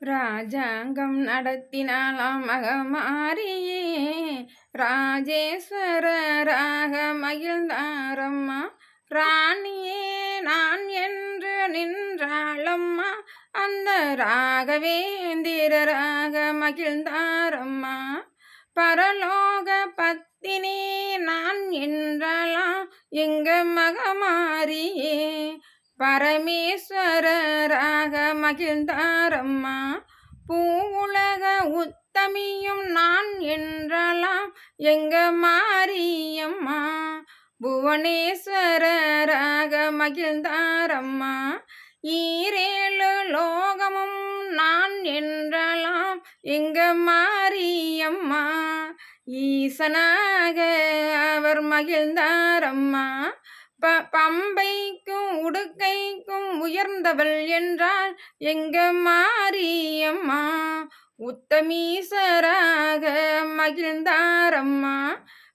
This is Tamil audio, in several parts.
ராஜாங்கம் நடத்தினாலாம் மகமாரியே ராஜேஸ்வரராக மகிழ்ந்தாரம்மா. ராணியே நான் என்று நின்றாளம்மா. அந்த ராகவேந்திரராக மகிழ்ந்தாரம்மா. பரலோக பத்தினி நான் என்றலாம் எங்க மகமாரியே. பரமேஸ்வரராக மகிழ்ந்தாரம்மா. பூவுலக உத்தமியும் நான் என்றலாம் எங்க மாரியம்மா. புவனேஸ்வரராக மகிழ்ந்தாரம்மா. ஈரேழு லோகமும் நான் என்றலாம் எங்க மாரியம்மா. ஈசனாக அவர் மகிழ்ந்தாரம்மா. ப பம்பைக்கும் உயர்ந்தவள் என்றால் எங்க மாரியம்மா? உத்தமீசராக மகிழ்ந்தாரம்மா.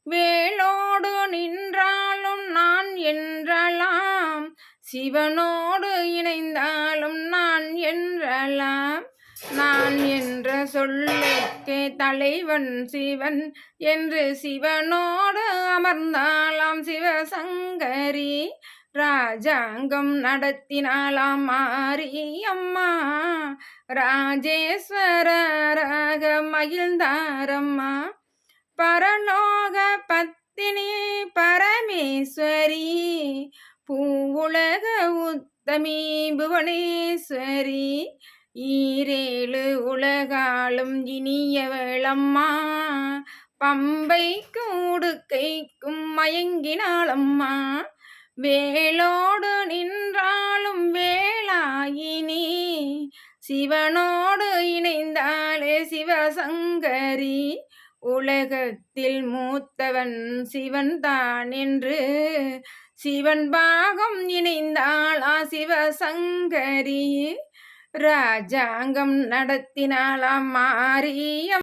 வேளோடு நின்றாலும் நான் என்றலாம். சிவனோடு இணைந்தாலும் நான் என்றலாம். நான் என்ற சொல்லுக்கே தலைவன் சிவன் என்று சிவனோடு அமர்ந்தாலாம் சிவசங்கரி. ராஜாங்கம் நடத்தினாலாம் மாரியம்மா. ராஜேஸ்வரராக மகிழ்ந்தாரம்மா. பரலோக பத்தினி பரமேஸ்வரி. பூவுலக உத்தமி புவனேஸ்வரி ஈரேழு உலகாலும் இனியவளம்மா. பம்பைக்கும் உடுக்கைக்கும் மயங்கினாளம்மா. வேளோடு நின்றாலும் வேளாயினி. சிவனோடு இணைந்தாலே சிவசங்கரி. உலகத்தில் மூத்தவன் சிவன் தான் என்று சிவன் பாகம் இணைந்தாளா சிவசங்கரி. ராஜாங்கம் நடத்தினாளாம் மாரியம்